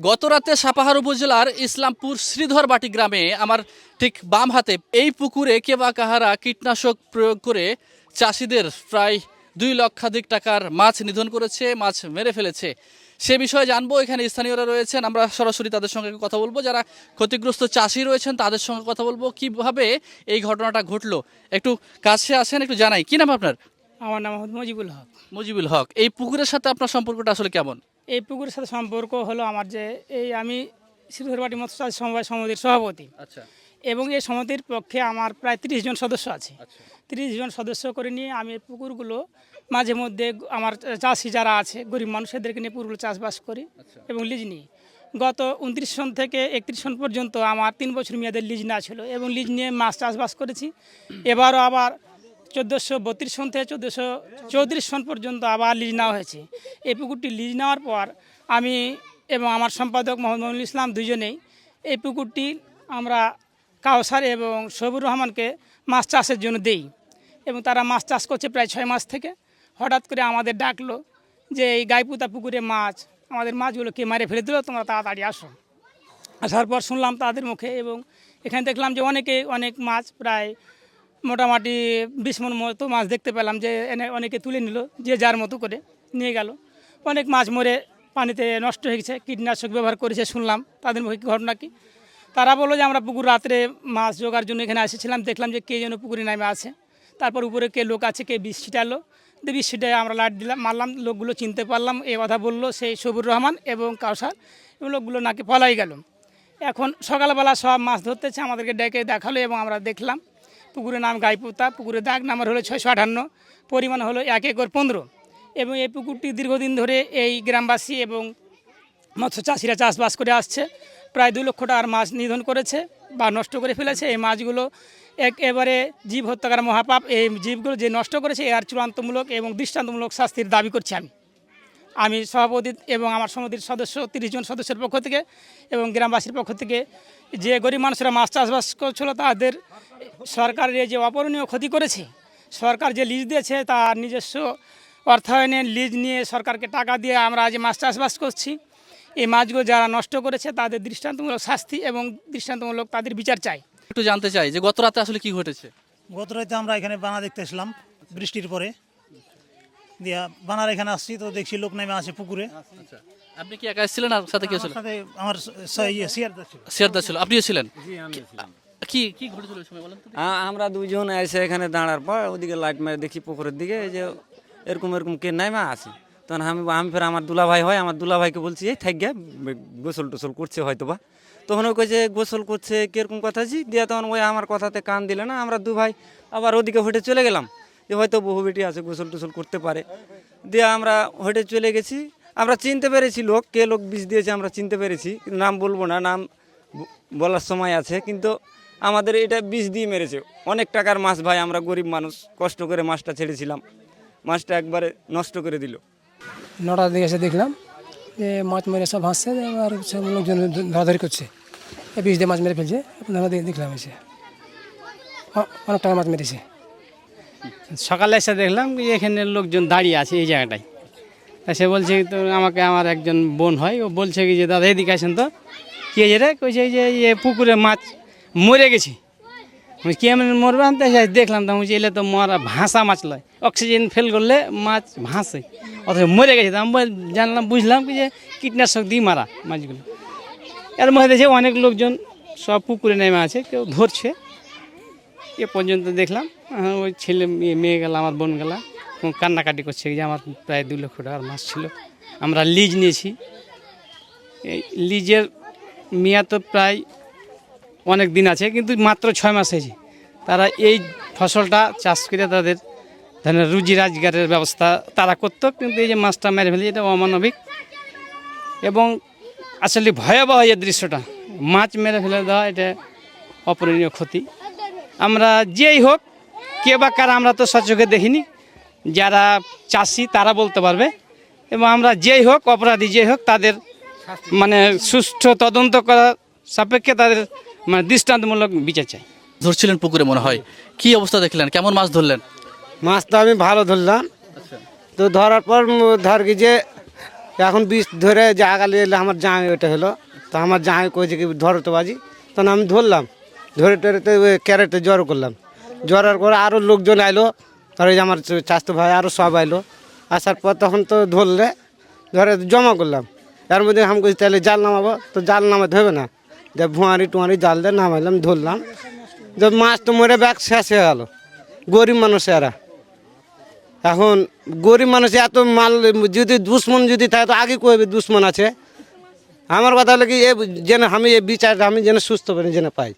গতরাতে সাপাহার উপজেলার ইসলামপুর শ্রীধরবাটি গ্রামে আমার ঠিক বাম হাতে এই পুকুরে কে বা কাহারা কীটনাশক প্রয়োগ করে চাষিদের প্রায় দুই লক্ষাধিক টাকার মাছ নিধন করেছে মাছ মেরে ফেলেছে। সে বিষয়ে জানব এখানে স্থানীয়রা রয়েছেন। আমরা সরাসরি তাদের সঙ্গে কথা বলব। যারা ক্ষতিগ্রস্ত চাষি রয়েছেন তাদের সঙ্গে কথা বলব। কীভাবে এই ঘটনাটা ঘটলো? একটু কাছে আসেন একটু জানাই। কি নাম আপনার? আমার নাম মুজিবুল হক। মুজিবুল হক এই পুকুরের সাথে আপনার সম্পর্কটা আসলে কেমন? এই পুকুরের সাথে সম্পর্ক হলো আমার যে এই আমি শ্রীধরবাটি মৎস্য চাষ সমবায় সমিতির সভাপতি। আচ্ছা। এবং এই সমিতির পক্ষে আমার প্রায় তিরিশ জন সদস্য আছে। আচ্ছা। তিরিশ জন সদস্য করে নিয়ে আমি এই পুকুরগুলো মাঝে মধ্যে আমার চাষি যারা আছে গরিব মানুষদেরকে নিয়ে পুকুরগুলো চাষবাস করি আচ্ছা। এবং লিজ নিই। গত উনত্রিশ সন থেকে একত্রিশ সন পর্যন্ত আমার তিন বছর মেয়াদের লিজ না ছিল এবং লিজ নিয়ে মাছ চাষবাস করেছি। এবারও আবার চোদ্দোশো বত্রিশ সন থেকে চোদ্দোশো চৌত্রিশ সন পর্যন্ত আবার লিজ নেওয়া হয়েছে। এই পুকুরটি লিজ নেওয়ার পর আমি এবং আমার সম্পাদক মোহাম্মদ ইসলাম দুজনেই এই পুকুরটি আমরা কাউসার এবং সবুর রহমানকে মাছ চাষের জন্য দেই এবং তারা মাছ চাষ করছে প্রায় ছয় মাস থেকে। হঠাৎ করে আমাদের ডাকলো যে এই গাইপুতা পুকুরে মাছ, আমাদের মাছগুলো কে মারে ফেলে দিল, তোমরা তাড়াতাড়ি আসো। আসার পর শুনলাম তাদের মুখে এবং এখানে দেখলাম যে অনেকে অনেক মাছ প্রায় মোটামুটি বিশ মন মতো মাছ দেখতে পেলাম যে এনে অনেকে তুলে নিল, যে যার মতো করে নিয়ে গেল। অনেক মাছ মরে পানিতে নষ্ট হয়ে গেছে, কীটনাশক ব্যবহার করেছে শুনলাম, তাদের মুখে ঘটনা কি? তারা বলল যে আমরা পুকুর রাত্রে মাছ জোগার জন্য এখানে এসেছিলাম, দেখলাম যে কে যেন পুকুরে নামে আছে। তারপর উপরে কে লোক আছে, কে বিষ ছিটালো বিষ ছিটায় আমরা লাইট দিলাম, মারলাম, লোকগুলো চিনতে পারলাম, এ কথা বলল সেই সবুর রহমান এবং কাউসার, এবং লোকগুলো নাকি পলাই গেল। এখন সকালবেলা সব মাছ ধরতেছে, আমাদেরকে ডেকে দেখাল এবং আমরা দেখলাম পুকুরের নাম গাইপুতা। পুকুরের দাগ নাম্বার হলো ছয়শো আটান্ন পরিমাণ হলো এক একর পনেরো। এবং এই পুকুরটি দীর্ঘদিন ধরে এই গ্রামবাসী এবং মৎস্য চাষিরা চাষবাস করে আসছে। প্রায় দু লক্ষ টাকার মাছ নিধন করেছে বা নষ্ট করে ফেলেছে। এই মাছগুলো একেবারে জীব হত্যাকার মহাপাপ। এই জীবগুলো যে নষ্ট করেছে, এর চূড়ান্তমূলক এবং দৃষ্টান্তমূলক শাস্তির দাবি করছি আমি। আমি সভাপতি এবং আমার সমিতির সদস্য তিরিশ জন সদস্যের পক্ষ থেকে এবং গ্রামবাসীর পক্ষ থেকে যে গরিব মানুষরা মাছ চাষবাস করছিল তাদের সরকারের এই যে অপরণীয় ক্ষতি করেছে সরকার যে লিজ দিয়েছে তার নিজস্ব অর্থায়নের লিজ নিয়ে সরকারকে টাকা দিয়ে আমরা যে মাছ চাষবাস করছি এই মাছগুলো যারা নষ্ট করেছে তাদের দৃষ্টান্তমূলক শাস্তি এবং দৃষ্টান্তমূলক তাদের বিচার চাই। একটু জানতে চাই যে গত রাতে আসলে কি ঘটেছে? গত রাতে আমরা এখানে বানা দেখতে এসলাম বৃষ্টির পরে। দিয়া বানার এখানে আসছি তো দেখছি লোক নেমে আছে পুকুরে। আচ্ছা। আপনি কি একা এসেছিলেন আর সাথে কি আমার ছিল? সাথে আমার স- ইয়ে ছিল। শেয়ারদা ছিল। আপনিও ছিলেন? কি কি ঘটেছিল সময় বলেন আমরা দুজন এসে এখানে দাঁড়ার পর ওদিকে লাইট মেরে দেখি পুকুরের দিকে এই যে এরকম এরকম কে নাইমা আছে। তখন আমি আমি ফের আমার দুলা ভাই হয় আমার দুলা ভাইকে বলছি এই থাক গিয়া গোসল টোসল করছে হয়তো বা তখন ও কইছে গোসল করছে কীরকম কথা জি? দিয়ে তখন ওই আমার কথাতে কান দিলে না আমরা দু ভাই আবার ওদিকে হেঁটে চলে গেলাম। যে হয়তো বহু বেটি আছে, গোসল টোসল করতে পারে। দিয়ে আমরা হেঁটে চলে গেছি। আমরা চিনতে পেরেছি লোক, কে লোক বিষ দিয়েছে আমরা চিনতে পেরেছি। নাম বলব না, নাম বলার সময় আছে, কিন্তু আমাদের এটা বিষ দিয়ে মেরেছে। অনেক টাকার মাছ ভাই, আমরা গরিব মানুষ, কষ্ট করে মাছটা ছেড়েছিলাম। মাছটা একবারে নষ্ট করে দিল। নটার দিকে এসে দেখলাম যে মাছ মেরে সব ভাসছে আর সব লোকজন ধরাধরি করছে। বিষ দিয়ে মাছ মেরে ফেলছে দেখলাম এসে। অনেক টাকা মাছ মেরেছে। সকালে এসে দেখলাম যে এখানে লোকজন দাঁড়িয়ে আছে এই জায়গাটায়। তা সে বলছে তো আমাকে আমার একজন বোন হয়, ও বলছে কি যে, দাদা, এদিকে আসেন তো। কি হয়েছে রে? কইছে যে, এই পুকুরে মাছ মরে গেছে। আমি কি এমন মরবে? আমি তো দেখলাম তো এলে তো মরা ভাসা মাছ লয়। অক্সিজেন ফেল করলে মাছ ভাসে, অথচ মরে গেছে। আমি জানলাম, বুঝলাম কি যে, কীটনাশক দিয়ে মারা মাছগুলো। এর মধ্যে দেখছি অনেক লোকজন সব পুকুরে নেমে আছে, কেউ ধরছে। এ পর্যন্ত দেখলাম। ওই ছেলে মেয়ে মেয়ে গেল, আমার বোন গেলা। কান্নাকাটি করছে যে আমার প্রায় দু লক্ষ টাকার মাছ ছিল। আমরা লিজ নিয়েছি। এই লিজের মেয়াদ তো প্রায় অনেক দিন আছে, কিন্তু মাত্র ছয় মাস হয়েছে। তারা এই ফসলটা চাষ করে তাদের ধরেন রুজি রোজগারের ব্যবস্থা তারা করতো, কিন্তু এই যে মাছটা মেরে ফেলে এটা অমানবিক। এবং আসলে ভয়াবহ এই দৃশ্যটা। মাছ মেরে ফেলে দেওয়া, এটা অপূরণীয় ক্ষতি। আমরা যেই হোক কে বা কারা আমরা তো সচোখে দেখিনি যারা চাষি তারা বলতে পারবে। এবং আমরা যেই হোক অপরাধী যেই হোক তাদের মানে সুষ্ঠু তদন্ত করার সাপেক্ষে তাদের মানে দৃষ্টান্তমূলক বিচার চাই। ধরছিলেন পুকুরে মনে হয়। কি অবস্থা দেখলেন? কেমন মাছ ধরলেন? মাছ তো আমি ভালো ধরলাম। তো ধরার পর ধর কি যে এখন বিষ ধরে যে আগালে এলে আমার জামাই ওটা হলো। তো আমার জামাই কয়েছে কি ধরতে তো বাজি। তখন আমি ধরলাম। ধরে টরে তো ক্যারেটে জড়ো করলাম। জড়ার পরে আরও লোকজন আইলো যে আমার চাস্তো ভাই আরও সব আইলো। আসার পর তখন তো ধরলে, ধরে জমা করলাম। তার মধ্যে আমি কইছি, তাহলে জাল নামাবো। তো জাল নামাতে হবে না। যে ভুয়ারি টুয়ারি জাল দিয়ে নামাইলাম, ধরলাম। যে মাছ তো মরে ব্যাগ শেষ হয়ে গেল। গরিব মানুষ এরা। এখন গরিব মানুষ এত মাল, যদি দুশ্মন যদি থাকে, তো আগে কবে দুশ্মন আছে। আমার কথা হলো কি, এ যেন আমি এই বিচারটা, আমি যেন সুস্থ, যেন পাই।